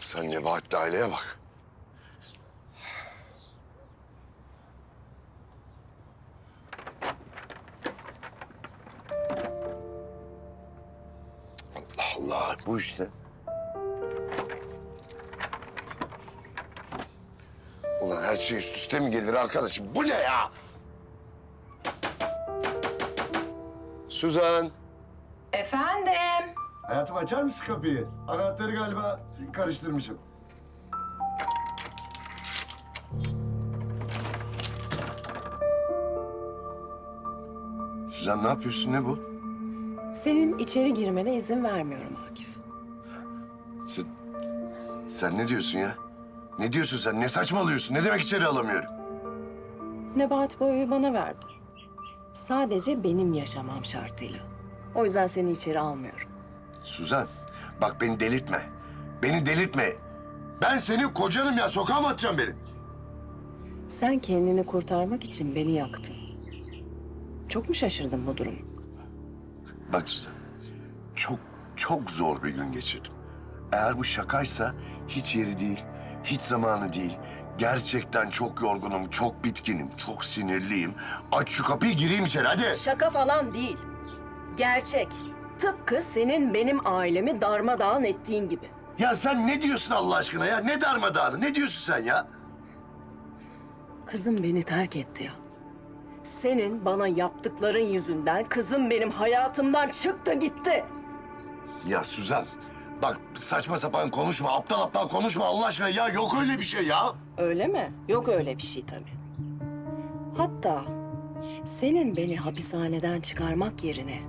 Sen Nebahat'le aileye bak. Allah Allah bu işte. Ulan her şey üst üste mi gelir arkadaşım? Bu ne ya? Suzan. Efendim? Hayatım açar mısın kapıyı? Anahtarı galiba karıştırmışım. Suzan ne yapıyorsun? Ne bu? Senin içeri girmene izin vermiyorum Akif. Sen, sen ne diyorsun ya? Ne diyorsun sen? Ne saçmalıyorsun? Ne demek içeri alamıyorum? Nebahat bu evi bana verdi. Sadece benim yaşamam şartıyla. O yüzden seni içeri almıyorum. Suzan, bak beni delirtme. Beni delirtme. Ben senin kocanım ya. Sokağa mı atacaksın beni? Sen kendini kurtarmak için beni yaktın. Çok mu şaşırdın bu durum? Bak Suzan, çok çok zor bir gün geçirdim. Eğer bu şakaysa hiç yeri değil, hiç zamanı değil. Gerçekten çok yorgunum, çok bitkinim, çok sinirliyim. Aç şu kapıyı gireyim içeri hadi. Şaka falan değil. Gerçek. Tıpkı senin benim ailemi darmadağın ettiğin gibi. Ya sen ne diyorsun Allah aşkına ya? Ne darmadağını? Ne diyorsun sen ya? Kızım beni terk etti ya. Senin bana yaptıkların yüzünden kızım benim hayatımdan çıktı gitti. Ya Suzan, bak saçma sapan konuşma, aptal aptal konuşma Allah aşkına. Ya yok öyle bir şey ya. Öyle mi? Yok öyle bir şey tabii. Hatta senin beni hapishaneden çıkarmak yerine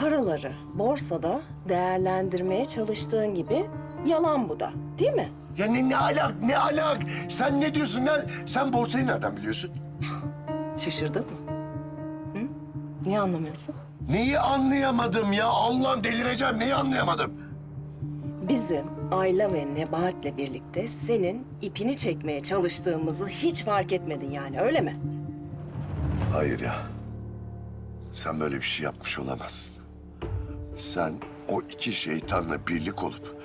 paraları borsada değerlendirmeye çalıştığın gibi yalan bu da, değil mi? Ya ne, ne alak, ne alak? Sen ne diyorsun? Ne, sen borsayı nereden biliyorsun? Şaşırdın mı? Hı? Niye anlamıyorsun? Neyi anlayamadım ya? Allah'ım delireceğim. Neyi anlayamadım? Bizim Ayla ve Nebahat'le birlikte senin ipini çekmeye çalıştığımızı hiç fark etmedin yani öyle mi? Hayır ya. Sen böyle bir şey yapmış olamazsın. Sen o iki şeytanla birlik olup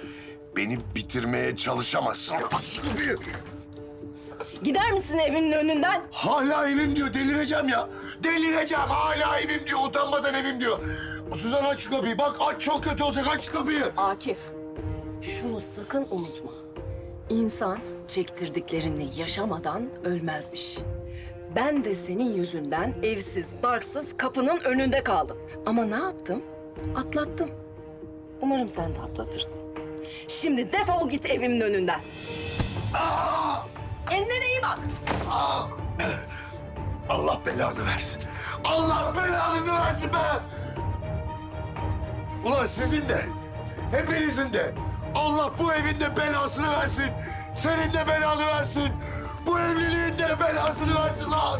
beni bitirmeye çalışamazsın. Gider misin evinin önünden? Hala evim diyor. Delireceğim ya. Delireceğim. Hala evim diyor. Utanmadan evim diyor. Suzan aç şu kapıyı. Bak aç çok kötü olacak. Aç şu kapıyı. Akif, şunu sakın unutma. İnsan çektirdiklerini yaşamadan ölmezmiş. Ben de senin yüzünden evsiz, barksız kapının önünde kaldım. Ama ne yaptım? Atlattım. Umarım sen de atlatırsın. Şimdi defol git evimin önünden. Kendine iyi bak. Allah belanı versin. Allah belanızı versin be! Ulan sizin de, hepinizin de Allah bu evin de belasını versin. Senin de belanı versin. Bu evliliğin de belasını versin lan.